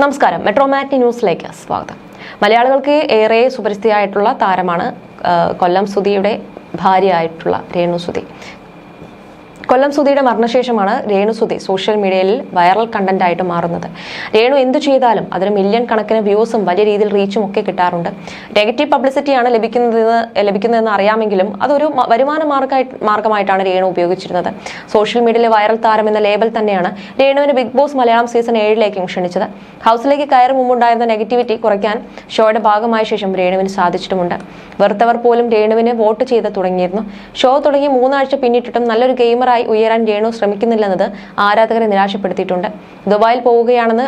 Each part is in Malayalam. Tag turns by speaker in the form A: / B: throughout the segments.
A: നമസ്കാരം. മെട്രോമാറ്റി ന്യൂസിലേക്ക് സ്വാഗതം. മലയാളികൾക്ക് ഏറെ സുപരിസ്ഥിതിയായിട്ടുള്ള താരമാണ് കൊല്ലം സുധിയുടെ ഭാര്യയായിട്ടുള്ള രേണു സുധി. കൊല്ലം സുധിയുടെ മരണശേഷമാണ് രേണു സുധി സോഷ്യൽ മീഡിയയിൽ വൈറൽ കണ്ടന്റ് ആയിട്ട് മാറുന്നത്. രേണു എന്തു ചെയ്താലും അതിന് മില്യൺ കണക്കിന് വ്യൂസും വലിയ രീതിയിൽ റീച്ചും ഒക്കെ കിട്ടാറുണ്ട്. നെഗറ്റീവ് പബ്ലിസിറ്റിയാണ് ലഭിക്കുന്നതെന്ന് ലഭിക്കുന്നതെന്ന് അറിയാമെങ്കിലും അതൊരു വരുമാന മാർഗമായി മാർഗമായിട്ടാണ് രേണു ഉപയോഗിച്ചിരുന്നത്. സോഷ്യൽ മീഡിയയിലെ വൈറൽ താരം എന്ന ലേബൽ തന്നെയാണ് രേണുവിന് ബിഗ് ബോസ് മലയാളം സീസൺ ഏഴിലേക്കും ക്ഷണിച്ചത്. ഹൗസിലേക്ക് കയറി മുമ്പുണ്ടായിരുന്ന നെഗറ്റിവിറ്റി കുറയ്ക്കാൻ ഷോയുടെ ഭാഗമായ ശേഷം രേണുവിന് സാധിച്ചിട്ടുമുണ്ട്. വെറുത്തവർ പോലും രേണുവിന് വോട്ട് ചെയ്ത് തുടങ്ങിയിരുന്നു. ഷോ തുടങ്ങി മൂന്നാഴ്ച പിന്നിട്ടിട്ടും നല്ലൊരു ഗെയിമറായി ഉയരാൻ രേണു ശ്രമിക്കുന്നില്ലെന്നത് ആരാധകരെ നിരാശപ്പെടുത്തിയിട്ടുണ്ട്. ദുബായിൽ പോവുകയാണെന്ന്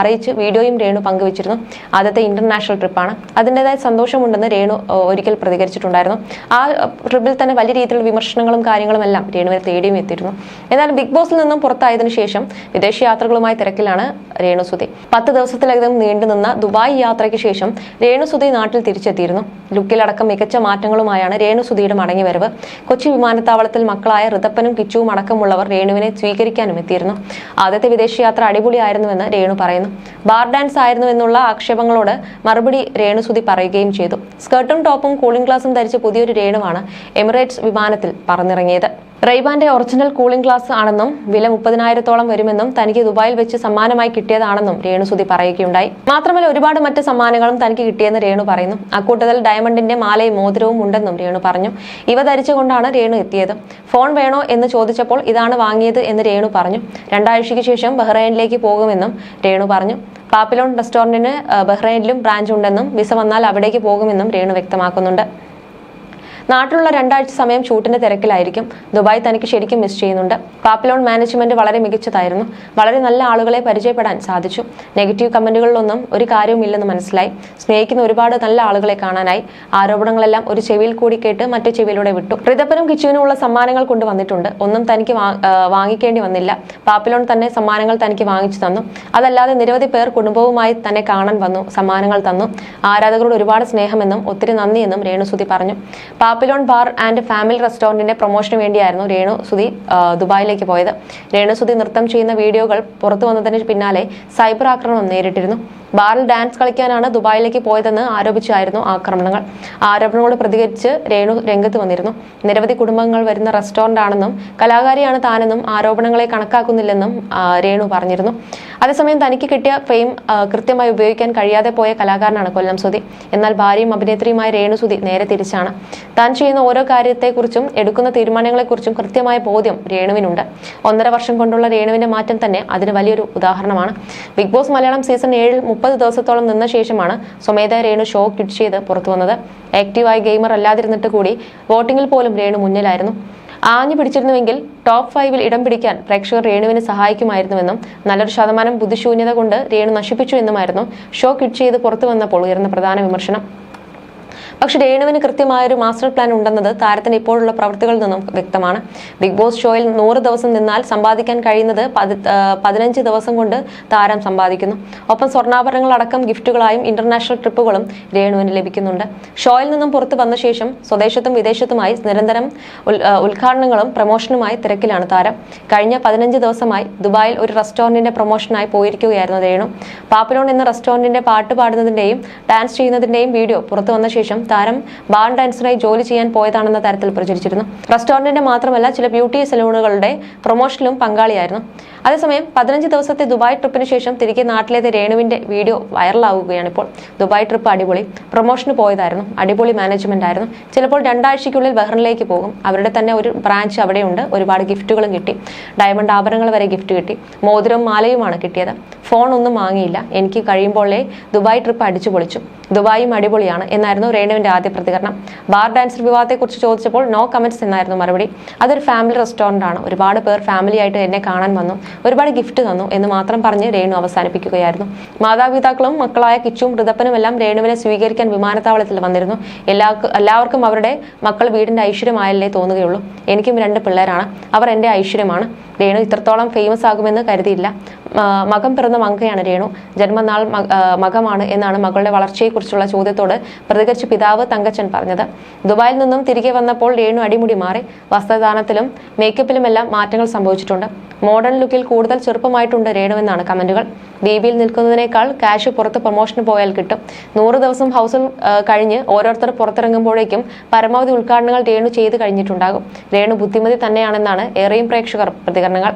A: അറിയിച്ച് വീഡിയോയും രേണു പങ്കുവച്ചിരുന്നു. ആദ്യത്തെ ഇന്റർനാഷണൽ ട്രിപ്പാണ്. അതിന്റെതായ സന്തോഷമുണ്ടെന്ന് രേണു ഒരിക്കൽ പ്രതികരിച്ചിട്ടുണ്ടായിരുന്നു. ആ ട്രിപ്പിൽ തന്നെ വലിയ രീതിയിലുള്ള വിമർശനങ്ങളും കാര്യങ്ങളും എല്ലാം രേണുവിനെ തേടിയും എത്തിയിരുന്നു. എന്നാൽ ബിഗ് ബോസിൽ നിന്നും പുറത്തായതിനു ശേഷം വിദേശ യാത്രകളുമായി തിരക്കിലാണ് രേണു സുധി. പത്ത് ദിവസത്തിലധികം നീണ്ടുനിന്ന ദുബായ് യാത്രയ്ക്ക് ശേഷം രേണു സുധി നാട്ടിൽ തിരിച്ചെത്തിയിരുന്നു. ലുക്കിലടക്കം മികച്ച മാറ്റങ്ങളുമായാണ് രേണു സുധിയുടെ മടങ്ങിവരവ്. കൊച്ചി വിമാനത്താവളത്തിൽ മക്കളായ ഋതപ്പനും കിച്ചുവും അടക്കമുള്ളവർ രേണുവിനെ സ്വീകരിക്കാനും എത്തിയിരുന്നു. ആദ്യത്തെ വിദേശയാത്ര അടിപൊളിയായിരുന്നുവെന്ന് രേണു പറയുന്നു. ബാർ ഡാൻസ് ആയിരുന്നു എന്നുള്ള ആക്ഷേപങ്ങളോട് മറുപടി രേണു സുധി പറയുകയും ചെയ്തു. സ്കർട്ടും ടോപ്പും കൂളിംഗ് ഗ്ലാസും ധരിച്ച പുതിയൊരു രേണുവാണ് എമിറേറ്റ്സ് വിമാനത്തിൽ പറന്നിറങ്ങിയത്. റെയ്ബാന്റെ ഒറിജിനൽ കൂളിംഗ് ഗ്ലാസ് ആണെന്നും വില മുപ്പതിനായിരത്തോളം വരുമെന്നും തനിക്ക് ദുബായിൽ വെച്ച് സമ്മാനമായി കിട്ടിയതാണെന്നും രേണു സുധി പറയുകയുണ്ടായി. മാത്രമല്ല ഒരുപാട് മറ്റ് സമ്മാനങ്ങളും തനിക്ക് കിട്ടിയെന്ന് രേണു പറയുന്നു. അക്കൂട്ടത്തിൽ ഡയമണ്ടിന്റെ മാലയും മോതിരവും ഉണ്ടെന്നും രേണു പറഞ്ഞു. ഇവ ധരിച്ചുകൊണ്ടാണ് രേണു എത്തിയത്. ഫോൺ വേണോ എന്ന് ചോദിച്ചപ്പോൾ ഇതാണ് വാങ്ങിയത് എന്ന് രേണു പറഞ്ഞു. രണ്ടാഴ്ചയ്ക്ക് ശേഷം ബഹ്റൈനിലേക്ക് പോകുമെന്നും രേണു പറഞ്ഞു. പാപ്പിലോൺ റെസ്റ്റോറന്റിന് ബഹ്റൈനിലും ബ്രാഞ്ച് ഉണ്ടെന്നും വിസ വന്നാൽ അവിടേക്ക് പോകുമെന്നും രേണു വ്യക്തമാക്കുന്നുണ്ട്. നാട്ടിലുള്ള രണ്ടാഴ്ച സമയം ഷൂട്ടിന്റെ തിരക്കിലായിരിക്കും. ദുബായ് തനിക്ക് ശരിക്കും മിസ് ചെയ്യുന്നുണ്ട്. പാപ്പിലോൺ മാനേജ്മെന്റ് വളരെ മികച്ചതായിരുന്നു. വളരെ നല്ല ആളുകളെ പരിചയപ്പെടാൻ സാധിച്ചു. നെഗറ്റീവ് കമന്റുകളിലൊന്നും ഒരു കാര്യവുമില്ലെന്ന് മനസ്സിലായി. സ്നേഹിക്കുന്ന ഒരുപാട് നല്ല ആളുകളെ കാണാനായി ആരോപണങ്ങളെല്ലാം ഒരു ചെവിയിൽ കൂടി കേട്ട് മറ്റു ചെവിയിലൂടെ വിട്ടു. ഋതപ്പനും കിച്ചുവിനുമുള്ള സമ്മാനങ്ങൾ കൊണ്ടുവന്നിട്ടുണ്ട് ഒന്നും തനിക്ക് വാങ്ങിക്കേണ്ടി വന്നില്ല. പാപ്പിലോൺ തന്നെ സമ്മാനങ്ങൾ തനിക്ക് വാങ്ങിച്ചു തന്നു. അതല്ലാതെ നിരവധി പേർ കുടുംബവുമായി തന്നെ കാണാൻ വന്നു സമ്മാനങ്ങൾ തന്നു. ആരാധകരോട് ഒരുപാട് സ്നേഹമെന്നും ഒത്തിരി നന്ദിയെന്നും രേണുസുതി പറഞ്ഞു. പാപ്പിലോൺ ബാർ ആൻഡ് ഫാമിലി റെസ്റ്റോറന്റിന്റെ പ്രൊമോഷന് വേണ്ടിയായിരുന്നു രേണു സുധി ദുബായിലേക്ക് പോയത്. രേണു സുധി നൃത്തം ചെയ്യുന്ന വീഡിയോകൾ പുറത്തു വന്നതിന് പിന്നാലെ സൈബർ ആക്രമണം നേരിട്ടിരുന്നു. ബാറിൽ ഡാൻസ് കളിക്കാനാണ് ദുബായിലേക്ക് പോയതെന്ന് ആരോപിച്ചായിരുന്നു ആക്രമണങ്ങൾ. ആരോപണങ്ങളോട് പ്രതികരിച്ച് രേണു രംഗത്ത് വന്നിരുന്നു. നിരവധി കുടുംബങ്ങൾ വരുന്ന റെസ്റ്റോറന്റ് ആണെന്നും കലാകാരിയാണ് താനെന്നും ആരോപണങ്ങളെ കണക്കാക്കുന്നില്ലെന്നും രേണു പറഞ്ഞിരുന്നു. അതേസമയം തനിക്ക് കിട്ടിയ ഫെയിം കൃത്യമായി ഉപയോഗിക്കാൻ കഴിയാതെ പോയ കലാകാരനാണ് കൊല്ലം സുധി. എന്നാൽ ഭാര്യയും അഭിനേത്രിയുമായ രേണു സുധി നേരെ തിരിച്ചാണ്. താൻ ചെയ്യുന്ന ഓരോ കാര്യത്തെക്കുറിച്ചും എടുക്കുന്ന തീരുമാനങ്ങളെക്കുറിച്ചും കൃത്യമായ ബോധ്യം രേണുവിനുണ്ട്. ഒന്നര വർഷം കൊണ്ടുള്ള രേണുവിന്റെ മാറ്റം തന്നെ അതിന് വലിയൊരു ഉദാഹരണമാണ്. ബിഗ് ബോസ് മലയാളം സീസൺ ഏഴിൽ മുപ്പത് ദിവസത്തോളം നിന്ന ശേഷമാണ് സ്വമേധ രേണു ഷോ ക്വിറ്റ് ചെയ്ത് പുറത്തു വന്നത്. ആക്റ്റീവായി ഗെയിമർ അല്ലാതിരുന്നിട്ട് കൂടി വോട്ടിംഗിൽ പോലും രേണു മുന്നിലായിരുന്നു. ആഞ്ഞു പിടിച്ചിരുന്നുവെങ്കിൽ ടോപ്പ് ഫൈവിൽ ഇടം പിടിക്കാൻ പ്രേക്ഷകർ രേണുവിനെ സഹായിക്കുമായിരുന്നുവെന്നും നല്ലൊരു ശതമാനം ബുദ്ധിശൂന്യത കൊണ്ട് രേണു നശിപ്പിച്ചു എന്നുമായിരുന്നു ഷോ ക്വിറ്റ് ചെയ്ത് പുറത്തു വന്നപ്പോൾ ഉയർന്ന പ്രധാന വിമർശനം. പക്ഷേ രേണുവിന് കൃത്യമായൊരു മാസ്റ്റർ പ്ലാൻ ഉണ്ടെന്നത് താരത്തിന്റെ ഇപ്പോഴുള്ള പ്രവൃത്തികളിൽ നിന്നും വ്യക്തമാണ്. ബിഗ് ബോസ് ഷോയിൽ നൂറ് ദിവസം നിന്നാൽ സമ്പാദിക്കാൻ കഴിയുന്നത് പതിനഞ്ച് ദിവസം കൊണ്ട് താരം സമ്പാദിക്കുന്നു. ഒപ്പം സ്വർണാഭരണങ്ങളടക്കം ഗിഫ്റ്റുകളായും ഇന്റർനാഷണൽ ട്രിപ്പുകളും രേണുവിന് ലഭിക്കുന്നുണ്ട്. ഷോയിൽ നിന്നും പുറത്തു വന്ന ശേഷം സ്വദേശത്തും വിദേശത്തുമായി നിരന്തരം ഉദ്ഘാടനങ്ങളും പ്രമോഷനുമായി തിരക്കിലാണ് താരം. കഴിഞ്ഞ പതിനഞ്ച് ദിവസമായി ദുബായിൽ ഒരു റെസ്റ്റോറന്റിന്റെ പ്രൊമോഷനായി പോയിരിക്കുകയായിരുന്നു രേണു. പാപ്പലോൺ എന്ന റെസ്റ്റോറന്റിന്റെ പാട്ട് പാടുന്നതിന്റെയും ഡാൻസ് ചെയ്യുന്നതിന്റെയും വീഡിയോ പുറത്തു വന്ന ശേഷം താരം ബാർ ഡാൻസറായി ജോലി ചെയ്യാൻ പോയതാണെന്ന തരത്തിൽ പ്രചരിച്ചിരുന്നു. റെസ്റ്റോറന്റിന്റെ മാത്രമല്ല ചില ബ്യൂട്ടി സലൂണുകളുടെ പ്രൊമോഷനിലും പങ്കാളിയായിരുന്നു. അതേസമയം പതിനഞ്ച് ദിവസത്തെ ദുബായ് ട്രിപ്പിന് ശേഷം തിരികെ നാട്ടിലെത്തിയ രേണുവിന്റെ വീഡിയോ വൈറലാവുകയാണ് ഇപ്പോൾ. ദുബായ് ട്രിപ്പ് അടിപൊളി. പ്രൊമോഷന് പോയതായിരുന്നു. അടിപൊളി മാനേജ്മെന്റ് ആയിരുന്നു. ചിലപ്പോൾ രണ്ടാഴ്ചയ്ക്കുള്ളിൽ ബഹ്റിനിലേക്ക് പോകും. അവരുടെ തന്നെ ഒരു ബ്രാഞ്ച് അവിടെയുണ്ട്. ഒരുപാട് ഗിഫ്റ്റുകളും കിട്ടി. ഡയമണ്ട് ആഭരണങ്ങൾ വരെ ഗിഫ്റ്റ് കിട്ടി. മോതിരവും മാലയുമാണ് കിട്ടിയത്. ഫോൺ ഒന്നും വാങ്ങിയില്ല. എനിക്ക് കഴിയുമ്പോഴേ ദുബായ് ട്രിപ്പ് അടിച്ചു പൊളിച്ചു. ദുബായും അടിപൊളിയാണ് എന്നായിരുന്നു രേണുവിന്റെ ആദ്യ പ്രതികരണം. ബാർ ഡാൻസർ വിവാദത്തെക്കുറിച്ച് ചോദിച്ചപ്പോൾ നോ കമന്റ്സ് എന്നായിരുന്നു മറുപടി. അതൊരു ഫാമിലി റെസ്റ്റോറന്റ് ആണ്. ഒരുപാട് പേർ ഫാമിലി ആയിട്ട് എന്നെ കാണാൻ വന്നു. ഒരുപാട് ഗിഫ്റ്റ് തന്നു എന്ന് മാത്രം പറഞ്ഞ് രേണു അവസാനിപ്പിക്കുകയായിരുന്നു. മാതാപിതാക്കളും മക്കളായ കിച്ചും ഋതപ്പനും എല്ലാം രേണുവിനെ സ്വീകരിക്കാൻ വിമാനത്താവളത്തിൽ വന്നിരുന്നു. എല്ലാ എല്ലാവർക്കും അവരുടെ മക്കൾ വീടിന്റെ ഐശ്വര്യമായല്ലേ തോന്നുകയുള്ളൂ. എനിക്കും രണ്ട് പിള്ളേരാണ്. അവർ എന്റെ ഐശ്വര്യമാണ്. രേണു ഇത്രത്തോളം ഫേമസ് ആകുമെന്ന് കരുതിയില്ല. മകം പിറന്ന മങ്കയാണ് രേണു. ജന്മനാൾ മകമാണ് എന്നാണ് മകളുടെ വളർച്ചയെക്കുറിച്ചുള്ള ചോദ്യത്തോട് പ്രതികരിച്ച പിതാവ് തങ്കച്ചൻ പറഞ്ഞത്. ദുബായിൽ നിന്നും തിരികെ വന്നപ്പോൾ രേണു അടിമുടി മാറി. വസ്ത്രദാനത്തിലും മേക്കപ്പിലുമെല്ലാം മാറ്റങ്ങൾ സംഭവിച്ചിട്ടുണ്ട്. മോഡേൺ ലുക്കിൽ കൂടുതൽ ചെറുപ്പമായിട്ടുണ്ട് രേണുവെന്നാണ് കമന്റുകൾ. ബേബിയിൽ നിൽക്കുന്നതിനേക്കാൾ ക്യാഷ് പുറത്ത് പ്രൊമോഷന് പോയാൽ കിട്ടും. നൂറ് ദിവസം ഹൗസിൽ കഴിഞ്ഞ് ഓരോരുത്തർ പുറത്തിറങ്ങുമ്പോഴേക്കും പരമാവധി ഉദ്ഘാടനങ്ങൾ രേണു ചെയ്ത് കഴിഞ്ഞിട്ടുണ്ടാകും. രേണു ബുദ്ധിമതി തന്നെയാണെന്നാണ് ഏറെയും പ്രേക്ഷകർ പ്രതികരണങ്ങൾ.